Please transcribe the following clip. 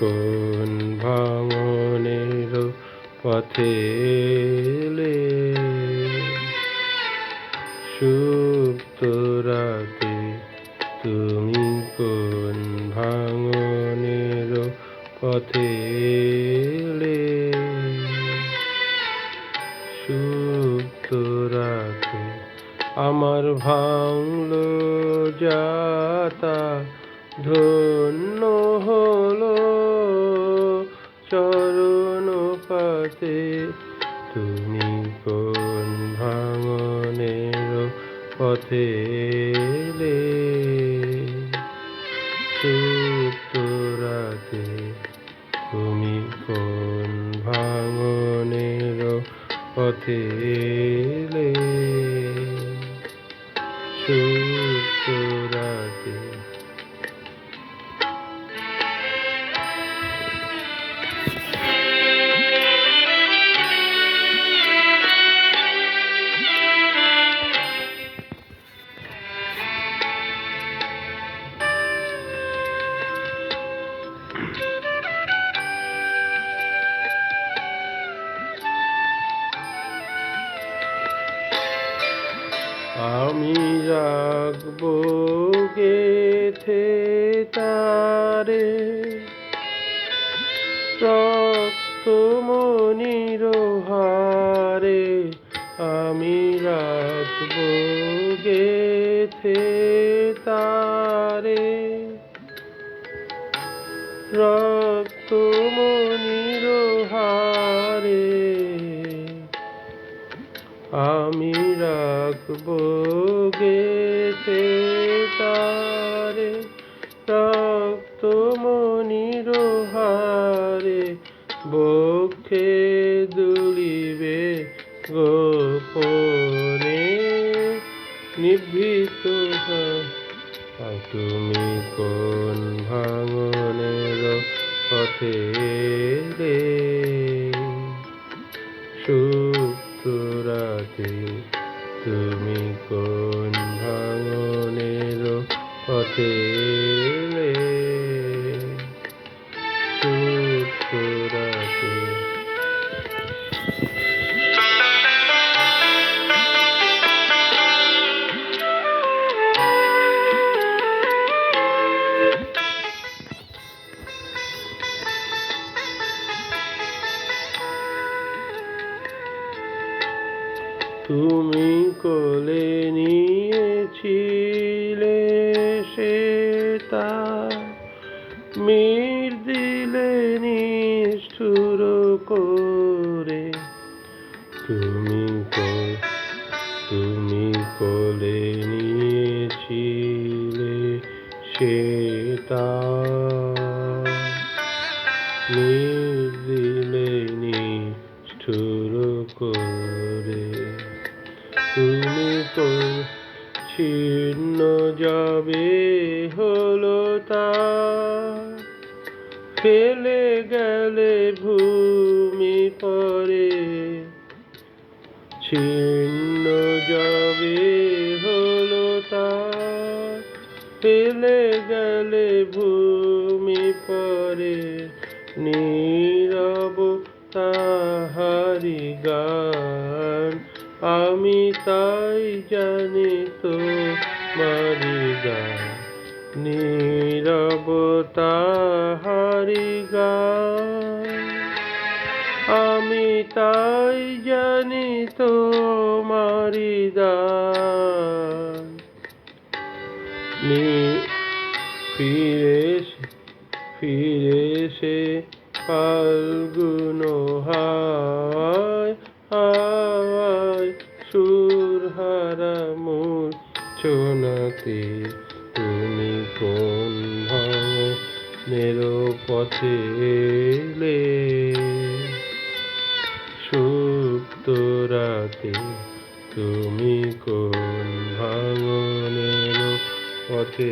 কোন ভাঙনের পথে এলে? সুপ্ত রাতে তুমি কোন ভাঙনের পথে এলে? সুপ্ত রাতে আমার ভাঙলো যাতা ধন্য চরণ পাতে তুমি কোন ভাঙনের পথে এলে? সুপ্ত তুমি কোন ভাঙনের পথে এলে? সুপ্ত আমি রাখব গেথে তারে। রক্ত মনির হারে আমি রাখব গেথে তারে। রক্ত আমি রাখব গেতে তারে, রক্ত মনির হারে, বক্ষে দুলিবে গোপনে নিভৃত তুমি কোন ভাঙনের পথে সুপ্ত রাতে তুমি কোন ভাঙনের পথে তুমি কোলে নিয়েছিলে সেতা মির দিলে নিষ্ঠুর করে। তুমি তুমি কোলে নিয়েছিলে সেতা মির ছিন্ন যাবে হলো তা। ফেলে গেলে ভূমি পরে। ছিন্ন যাবে হলো তা। ফেলে গেলে ভূমি পরে। নীরব তাহারি গান আমি তাই জানি তো মারি গান নীরব তাহারি আমি তাই জানি তো মারি গান নি, ফিরে ফিরে সে ফাল্গুন হায় চোনাতে তুমি কোন মেরো পথে এলে? সুপ্ত রাতে তুমি কোন ভাঙনের পথে